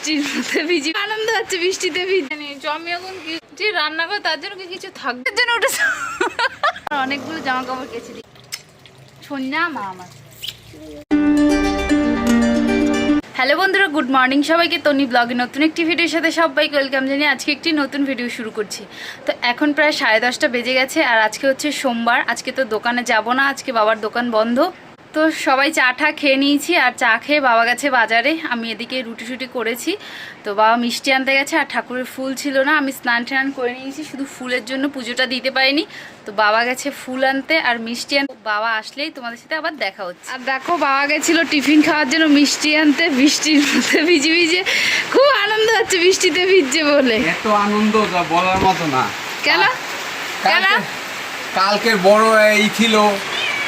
বৃষ্টির ভিজি, আনন্দ হচ্ছে বৃষ্টিতে ভিজে নেই আমি এখন যে রান্না করে তার জন্য কিছু থাকবে? জন্য উঠেছে অনেকগুলো জামা কাপড় কেচে দিই সন্ধ্যা মা আমার। হ্যালো বন্ধুরা, গুড মর্নিং সবাইকে। তনি ব্লগে নতুন একটি ভিডিওর সাথে সবাইকে ওয়েলকাম জানিয়ে আজকে একটি নতুন ভিডিও শুরু করছি। তো এখন প্রায় সাড়ে দশটা বেজে গেছে আর আজকে হচ্ছে সোমবার। আজকে তো দোকানে যাব না, আজকে বাবার দোকান বন্ধ। তো সবাই চা টা খেয়ে নিয়েছি আর চা খেয়ে বাবা গেছে বাজারে। আমি এদিকে রুটি শুটি করেছি। তো বাবা মিষ্টি আনতে গেছে আর ঠাকুরের ফুল ছিল না। আমি স্নান টান করে নিয়েছি শুধু ফুলের জন্য পুজোটা দিতে পারিনি। তো বাবা গেছে ফুল আনতে আর মিষ্টি আনতে বাবা আসলেই তোমাদের সাথে আবার দেখা হচ্ছে। আর দেখো বাবা গেছিল টিফিন খাওয়ার জন্য মিষ্টি আনতে বৃষ্টির মধ্যে ভিজে ভিজে খুব আনন্দ হচ্ছে বৃষ্টিতে ভিজছে বলে। এত আনন্দ বলার মতো না। কেন কেন কালকে- কালকের বড় এই ছিল।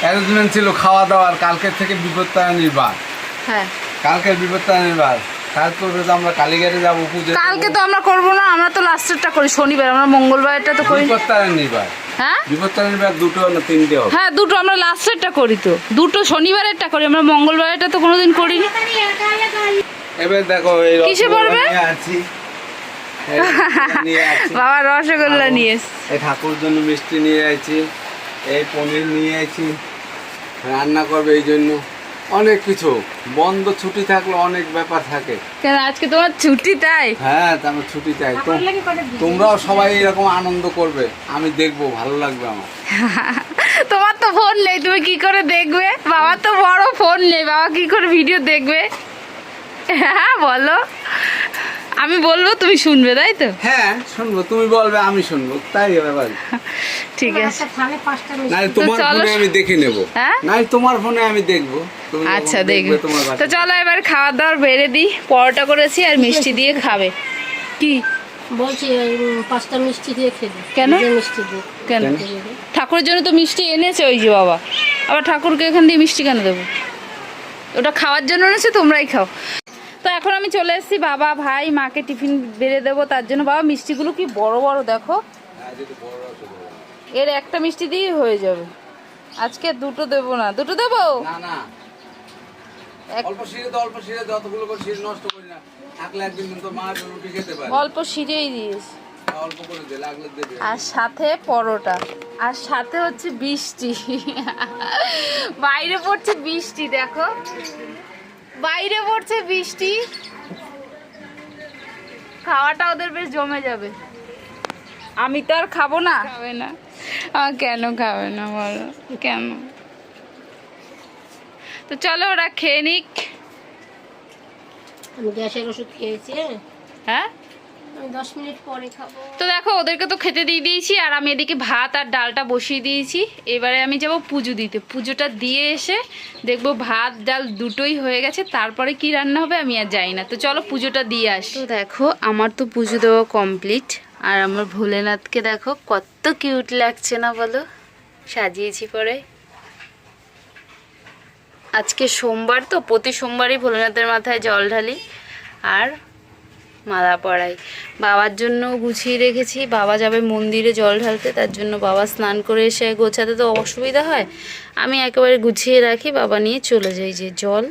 অ্যারেঞ্জমেন্ট ছিল খাওয়া দাওয়ার কালকের থেকে বিপত্তায়নীর বার হ্যাঁ। কালকের বিপত্তায়নীর বার কালকে তো আমরা কালীঘাটে যাব পুজো কালকে তো আমরা করব না আমরা তো লাস্টেরটা করি শনিবার আমরা মঙ্গলবারটা তো করি। বিপত্তায়নীর বার হ্যাঁ? বিপত্তায়নীর বার দুটো না তিনটে হবে? হ্যাঁ দুটো আমরা লাস্টেরটা করি তো। দুটো শনিবারেরটা করি আমরা মঙ্গলবারেরটা তো কোনোদিন করিনি। এবার দেখো এই কিসে পড়বে? আছি। বাবা রসগোল্লা নিয়ে এসছে। এই ঠাকুর জন্য মিষ্টি নিয়ে আছি। এই পনির নিয়ে আছি। রান্না করবে এই জন্য অনেক কিছু। বন্ধ ছুটি থাকলে অনেক ব্যাপার থাকে। কেন আজকে তোমার ছুটি তাই? হ্যাঁ তারপর ছুটি চাই তোমরাও সবাই এরকম আনন্দ করবে। আমি দেখব ভালো লাগবে আমার। তোমার তো ফোন নেই তুমি কি করে দেখবে? বাবার তো বড় ফোন নেই বাবা কি করে ভিডিও দেখবে? হ্যাঁ বলো। আমি বলব তুমি শুনবে তাই তো? হ্যাঁ শুনব। তুমি বলবে আমি শুনব। তাই ব্যাপার। ঠিক আছে। নাই তোমার। ফোনে আমি দেখে নেব। হ্যাঁ? নাই তোমার ফোনে আমি দেখব। আচ্ছা দেখবে তো চলো এবার খাওয়া দাওয়ার বেড়ে দিই পরোটা করেছি আর মিষ্টি দিয়ে খাবে। কি? বলছি পাঁচটা মিষ্টি দিয়ে খেতে কেন? মিষ্টি দিয়ে কেন? ঠাকুরের জন্য তো মিষ্টি এনেছে ওই যে বাবা। আবার ঠাকুরকে এখান দিয়ে মিষ্টি কেন দেবো? ওটা খাওয়ার জন্য এনেছে তোমরাই খাও। এখন আমি চলে এসেছি বাবা ভাই মাকে টিফিন বেড়ে দেবো তার জন্য বাবা মিষ্টিগুলো কি বড় বড় দেখো। এর একটা মিষ্টি দিয়েই হয়ে যাবে। আজকে দুটো দেবো না। দুটো দেবো? অল্প সিরেই দিয়েছি। আর সাথে পরোটা। আর সাথে হচ্ছে বৃষ্টি। বাইরে পড়ছে বৃষ্টি দেখো। বাইরে পড়ছে বৃষ্টি। খাওয়াটা ওদের বেশ জমে যাবে। আমি তো আর খাব না। খাবে না। কেন খাবে না বলো? কেন? তো চলো ওরা খেয়ে নিক। আমি গ্যাসের ওষুধ খেয়েছি হ্যাঁ? তো দেখো ওদেরকে তো খেতে দিয়ে দিয়েছি আর আমি এদিকে ভাত আর ডালটা বসিয়ে দিয়েছি। এবারে আমি যাব পুজো দিতে। পুজোটা দিয়ে এসে দেখব ভাত ডাল দুটোই হয়ে গেছে। তারপরে কি রান্না হবে আমি আর যাই না। তো চলো পুজোটা দিয়ে আসি। তো দেখো আমার তো পুজো দেওয়া কমপ্লিট আর আমার ভোলেনাথকে দেখো কত কিউট লাগছে না বলো? সাজিয়েছি পরে। আজকে সোমবার তো প্রতি সোমবারই ভোলেনাথের মাথায় জল ঢালি। আর মালা পড়াই। বাবার জন্য গুছিয়ে রেখেছি। বাবা যাবে মন্দিরে জল ঢালতে, তার জন্য বাবা স্নান করে এসে গোছাতে তো অসুবিধা হয়। আমি একেবারে গুছিয়ে রাখি, বাবা নিয়ে চলে যাই যে জল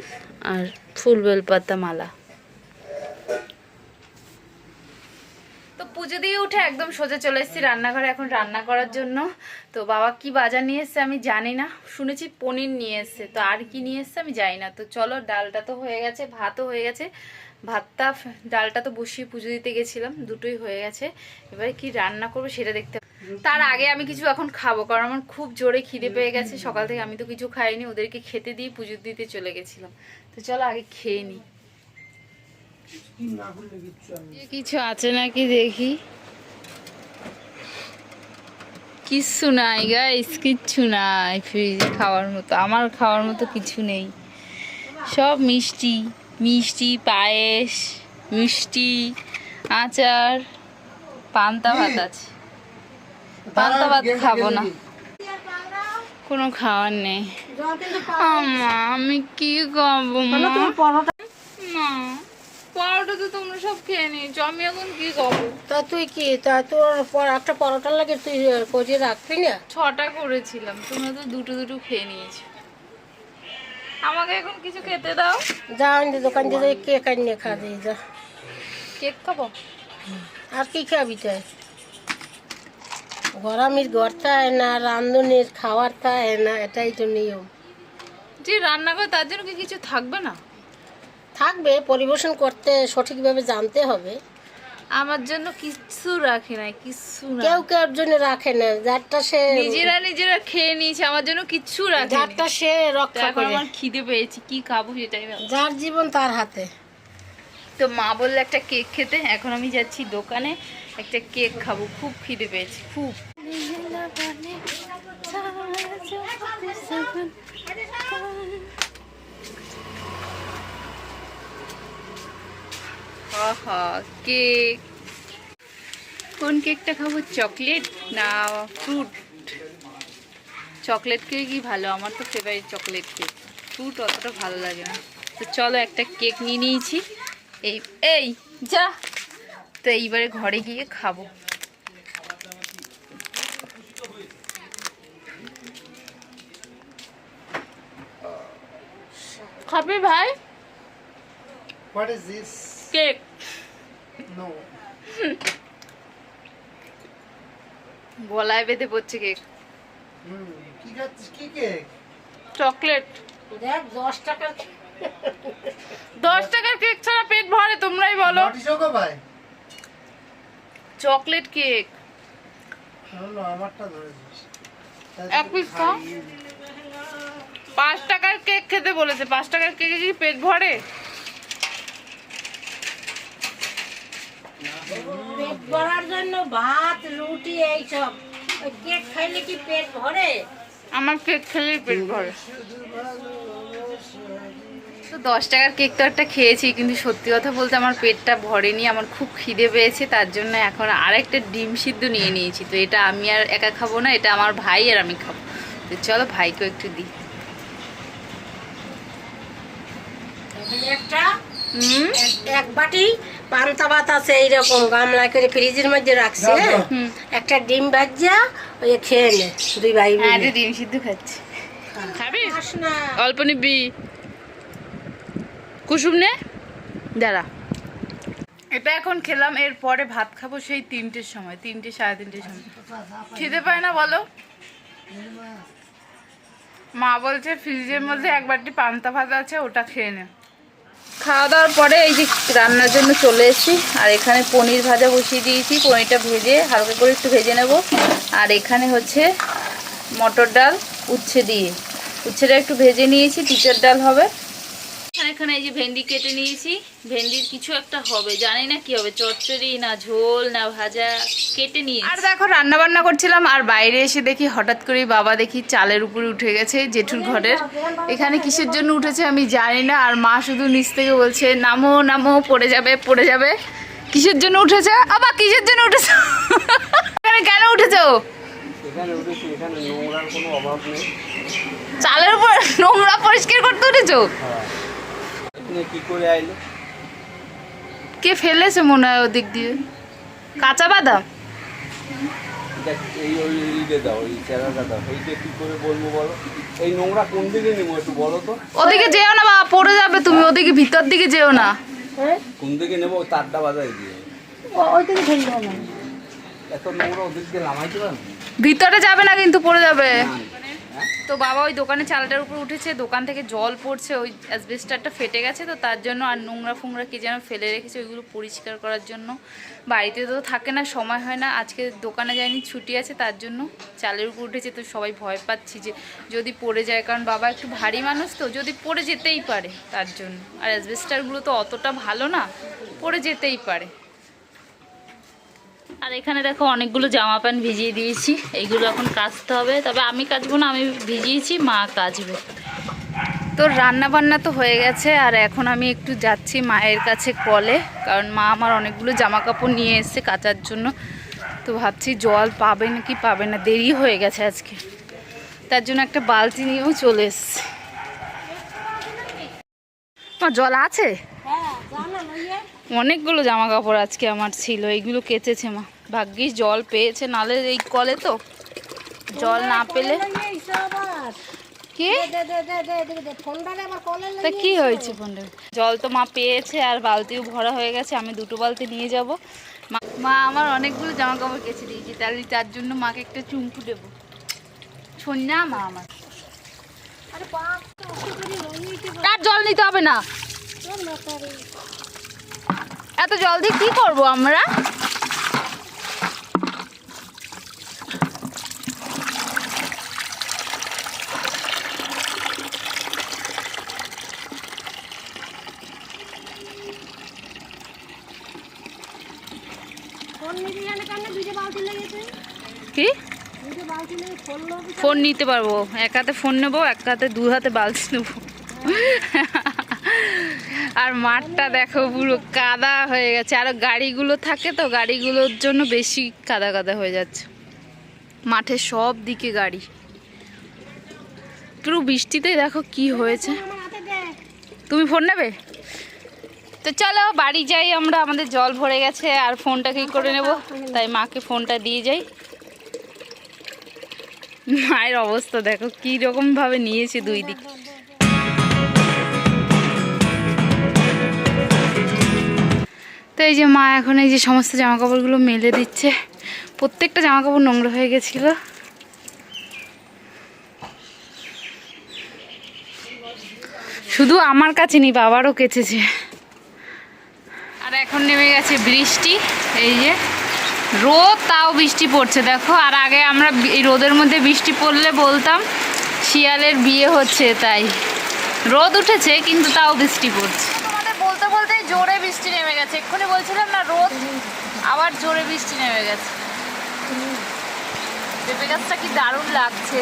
আর ফুল বেলপাতা মালা। তো পুজো দিয়ে উঠে একদম সোজা চলে এসেছি রান্নাঘরে এখন রান্না করার জন্য। তো বাবা কি বাজার নিয়ে এসছে আমি জানি না। শুনেছি পনির নিয়ে এসছে, তো আর কি নিয়ে এসছে আমি জানি না। তো চলো, ডালটা তো হয়ে গেছে, ভাতও হয়ে গেছে। ভাতটা, ডালটা তো বসিয়ে পুজো দিতে গেছিলাম, দুটোই হয়ে গেছে। এবারে কি রান্না করব সেটা দেখতে তার আগে আমি কিছু এখন খাব, কারণ আমার খুব জোরে খিদে পেয়ে গেছে। সকাল থেকে আমি তো কিছু খাইনি, ওদেরকে খেতে দিয়ে পুজো দিতে চলে গেছিলাম। তো চলো আগে খেয়ে নিই কিছু আছে নাকি দেখি? কিচ্ছু নাই গাইস কিচ্ছু নাই। ফ্রিজে খাওয়ার মতো, আমার খাওয়ার মতো কিছু নেই। সব মিষ্টি। মিষ্টি পায়েস মিষ্টি আচার পান্তা ভাত আছে। পান্তা ভাত খাব না। কোনো খাওয়ার নেই। আমা আমি কি খাব মা? পরোটা না পরোটা তো তোমরা সব খেয়ে নিয়েছো। আমি এখন কি খাব? তা তুই কি? তা তোর একটা পরোটা লাগে তুই কজিয়ে রাখবি না? ছটা করেছিলাম। তোমরা তো দুটো দুটো খেয়ে নিয়েছো। আমাকে এখন কিছু খেতে দাও। যা আমি দোকান দিয়ে যাই কে কান্নে খা দিয়ে যা। কেক খাব? আর কি খাবি তাই? গরমের ঘর থাকে না রান্ধনের খাওয়ার থাকে না এটাই তো নিয়ম। যে রান্না করে তার জন্য কি কিছু থাকবে না? থাকবে পরিবেশন করতে সঠিকভাবে জানতে হবে। আমার জন্য কিছু রাখে নাই কিছু না। কেউ কেউ জন্য রাখে না যারটা সে নিজেরা নিজেরা খেয়ে নিয়েছে আমার জন্য কিচ্ছু রাখে যারটা সে রক্ষা করে। আমার খিদে পেয়েছি কি খাব সেটাই যার জীবন তার হাতে। তো মা বলল একটা কেক খেতে এখন আমি যাচ্ছি দোকানে একটা কেক খাব খুব খিদে পেয়েছি খুব। আহা কেক। কোন কেকটা খাব চকলেট না ফ্রুট? চকলেট কেকই ভালো আমার তো ফেভারিট চকলেট কেক। ফ্রুট অতটা ভালো লাগে না। তো চলো একটা কেক নিয়ে নিয়েছি। এই এই যা। তো এইবারে ঘরে গিয়ে খাব। খাবি ভাই? What is this? Cake. No. গলায় বেঁধে পড়ছে কেক। হুম কি খাচ্ছিস? কি কেক? চকলেট। দেখ দশ টাকার দশ টাকার কেক ছাড়া পেট ভরে তোমরাই বলো। ভাই চকলেট কেক। আমারটা ধরেছিস। এক piece খাও। পাঁচ টাকার কেক খেতে বলেছে। পাঁচ টাকার কেকে কি পেট ভরে? পেট ভরার জন্য ভাত রুটি এইসব। কেক খাইলে কি পেট ভরে? আমার কেক খেলেই পেট ভরে। তো দশ টাকার কেক তো একটা খেয়েছি কিন্তু সত্যি কথা বলতে আমার পেটটা ভরেনি আমার খুব খিদে পেয়েছে তার জন্য এখন আরেকটা ডিম সিদ্ধ নিয়ে নিয়েছি। তো এটা আমি আর একা খাব না এটা আমার ভাই আর আমি খাব। তো চলো ভাইকেও একটু দিই। একটা হুম? এক- এক বাটি পান্তা ভাত আছে এইরকম গামলা করে ফ্রিজের মধ্যে রাখছে হ্যাঁ? একটা ডিম ভাজা ওই খেয়ে নে দুই ভাই হ্যাঁ ডিম সিদ্ধ খাচ্ছি। খাবি? না। অল্প নিবি। কুসুম নে দাঁড়া। এটা এখন খেলাম এর পরে ভাত খাব সেই তিনটের সময় তিনটে সাড়ে তিনটের সময়। খিদে পায় না বলো? মা বলছে ফ্রিজের মধ্যে এক বাটি পান্তা ভাত আছে ওটা খেয়ে নে। খাওয়া দাওয়ার পরে এই যে রান্নার জন্য চলে এসেছি। আর এখানে পনির ভাজা বসিয়ে দিয়েছি। পনিরটা ভেজে হালকা করে একটু ভেজে নেব। আর এখানে হচ্ছে মটর ডাল উচ্ছে দিয়ে। উচ্ছেটা একটু ভেজে নিয়েছি। টিচার ডাল হবে। এখানে এখানে এই যে ভেন্ডি কেটে নিয়েছি। ভেন্ডির কিছু একটা হবে জানি না কি হবে চচ্চড়ি না ঝোল না ভাজা কেটে নিয়ে আর দেখো রান্না বান্না করছিলাম আর বাইরে এসে দেখি হঠাৎ করেই বাবা দেখি চালের উপরে উঠে গেছে জেঠুর ঘরের। এখানে কিসের জন্য উঠেছে আমি জানি না আর মা শুধু নিচ থেকে বলছে নামো নামো পড়ে যাবে পড়ে যাবে। কিসের জন্য উঠেছে? আবার কিসের জন্য উঠেছে? এখানে কেন উঠেছো এখানে উঠেছি এখানে নোংরার কোনো অভাব নেই। চালের উপর নোংরা পরিষ্কার করতে উঠেছো হ্যাঁ। কি করে আইলো? কে ফেলেছে মনে হয় ওদিক দিয়ে? কাঁচা বাদাম? দেখ এই ওই ইটে দাও ওই চেরাটা দাও। এইটা কি করে বলব বলো? এই নোংরা কোন দিকে নেব একটু বলো তো? ওদিকে যেও না বাবা পড়ে যাবে তুমি ওদিকে ভিতর দিকে যেও না। হ্যাঁ? কোন দিকে নেব? তারটা দিয়ে। ওই এত নোংরা ওদিক ভিতরে যাবে না কিন্তু পড়ে যাবে। তো বাবা ওই দোকানে চালটার উপর উঠেছে, দোকান থেকে জল পড়ছে, ওই অ্যাসবেস্টারটা ফেটে গেছে, তো তার জন্য আর নোংরা ফোংরা কি যেন ফেলে রেখেছে ওইগুলো পরিষ্কার করার জন্য। বাড়িতে তো থাকে না, সময় হয় না, আজকে দোকানে যায়নি, ছুটি আছে, তার জন্য চালের উপর উঠেছে, তো সবাই ভয় পাচ্ছি যে যদি পড়ে যায়, কারণ বাবা একটু ভারী মানুষ তো, যদি পড়ে যেতেই পারে তার জন্য। আর অ্যাসবেস্টারগুলো তো অতটা ভালো না, পড়ে যেতেই পারে। আর এখানে দেখো অনেকগুলো জামা প্যান্ট ভিজিয়ে দিয়েছি। এইগুলো এখন কাচতে হবে। তবে আমি কাচবো না আমি ভিজিয়েছি মা কাচবে। তো রান্না বান্না তো হয়ে গেছে আর এখন আমি একটু যাচ্ছি মায়ের কাছে কলে কারণ মা আমার অনেকগুলো জামা কাপড় নিয়ে এসছে কাচার জন্য। তো ভাবছি জল পাবে নাকি পাবে না দেরি হয়ে গেছে আজকে। তার জন্য একটা বালতি নিয়েও চলে এসছে। জল আছে? হ্যাঁ অনেকগুলো জামা কাপড় আজকে আমার ছিল এইগুলো কেচেছে মা। ভাগ্যিস জল পেয়েছে নালে এই কলে তো। জল না পেলে তা কি হয়েছে ফোনটা? জল তো মা পেয়েছে আর বালতিও ভরা হয়ে গেছে আমি দুটো বালতি নিয়ে যাব। মা আমার অনেকগুলো জামা কাপড় কেচে দিয়েছি তাহলে তার জন্য মাকে একটা চুমকু দেবো। শোন না মা আমার। তার জল নিতে হবে না। এত জল দিয়ে কি করব আমরা? ফোন নিতে কি? ফোন পারব। এক হাতে ফোন নেব এক হাতে দু হাতে বালতি নেব। আর মাঠটা দেখো, পুরো কাদা হয়ে গেছে। আর গাড়িগুলো থাকে তো, গাড়িগুলোর জন্য বেশি কাদা কাদা হয়ে যাচ্ছে। মাঠে সব দিকে গাড়ি। পুরো বৃষ্টিতেই দেখো কি হয়েছে। তুমি ফোন নেবে? তো চলো, বাড়ি যাই আমরা, আমাদের জল ভরে গেছে, আর ফোনটা কি করে নেব? তাই মাকে ফোনটা দিয়ে যাই। মায়ের অবস্থা দেখো, কি রকম ভাবে নিয়েছে দুই দিক। তো এই যে মা এখন এই যে সমস্ত জামা কাপড়গুলো মেলে দিচ্ছে। প্রত্যেকটা জামা কাপড় নোংরা হয়ে গেছিল। শুধু আমার কাছে নি বাবারও কেচেছে। আর এখন নেমে গেছে বৃষ্টি, এই যে। রোদ, তাও বৃষ্টি পড়ছে, দেখো। আর আগে আমরা এই রোদের মধ্যে বৃষ্টি পড়লে বলতাম, শিয়ালের বিয়ে হচ্ছে, তাই। রোদ উঠেছে, কিন্তু তাও বৃষ্টি পড়ছে। জোরে বৃষ্টি নেমে গেছে। এক্ষুনি বলছিলাম না, রোদ, আবার জোরে বৃষ্টি নেমে গেছে। পেঁপে গাছটা কি দারুণ লাগছে।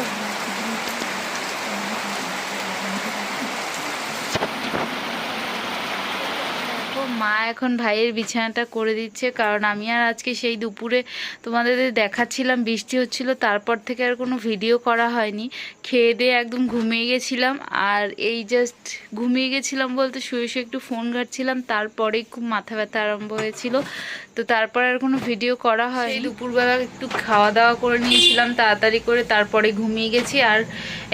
মা এখন ভাইয়ের বিছানাটা করে দিচ্ছে, কারণ আমি আর আজকে সেই দুপুরে তোমাদের দেখাচ্ছিলাম, বৃষ্টি হচ্ছিল, তারপর থেকে আর কোনো ভিডিও করা হয়নি। খেয়ে দিয়ে একদম ঘুমিয়ে গেছিলাম, আর এই জাস্ট ঘুমিয়ে গেছিলাম বলতে শুয়ে শুয়ে একটু ফোন ঘাটছিলাম তারপরেই খুব মাথা ব্যথা আরম্ভ হয়েছিল। তো তারপর আর কোনো ভিডিও করা হয় দুপুরবেলা একটু খাওয়া দাওয়া করে নিয়েছিলাম, তাড়াতাড়ি করে তারপরে ঘুমিয়ে গেছি, আর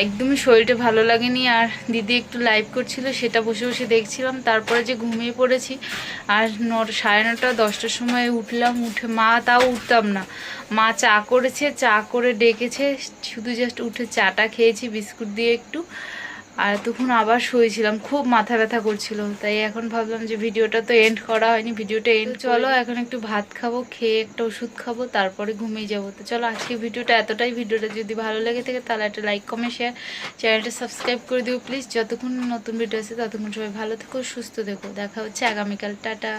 একদমই শরীরটা ভালো লাগেনি। আর দিদি একটু লাইভ করছিল, সেটা বসে বসে দেখছিলাম, তারপরে যে ঘুমিয়ে পড়েছি আর ন সাড়ে নটা, দশটার সময় উঠলাম, উঠে মা তাও উঠতাম না। মা চা করেছে, চা করে ডেকেছে, শুধু জাস্ট উঠে চাটা খেয়েছি, বিস্কুট দিয়ে একটু। আর তখন আবার শুয়েছিলাম খুব মাথা ব্যথা করছিল। তাই এখন ভাবলাম যে ভিডিওটা তো এন্ড করা হয়নি ভিডিওটা এন্ড চলো এখন একটু ভাত খাব খেয়ে একটা ওষুধ খাব তারপরে ঘুমিয়ে যাব। তো চলো আজকে ভিডিওটা এতটাই ভিডিওটা যদি ভালো লেগে থাকে তাহলে একটা লাইক কমেন্ট শেয়ার চ্যানেলটা সাবস্ক্রাইব করে দিও প্লিজ যতক্ষণ নতুন ভিডিও আছে ততক্ষণ সবাই ভালো থেকো সুস্থ থেকো। দেখা হচ্ছে আগামীকাল। টাটা।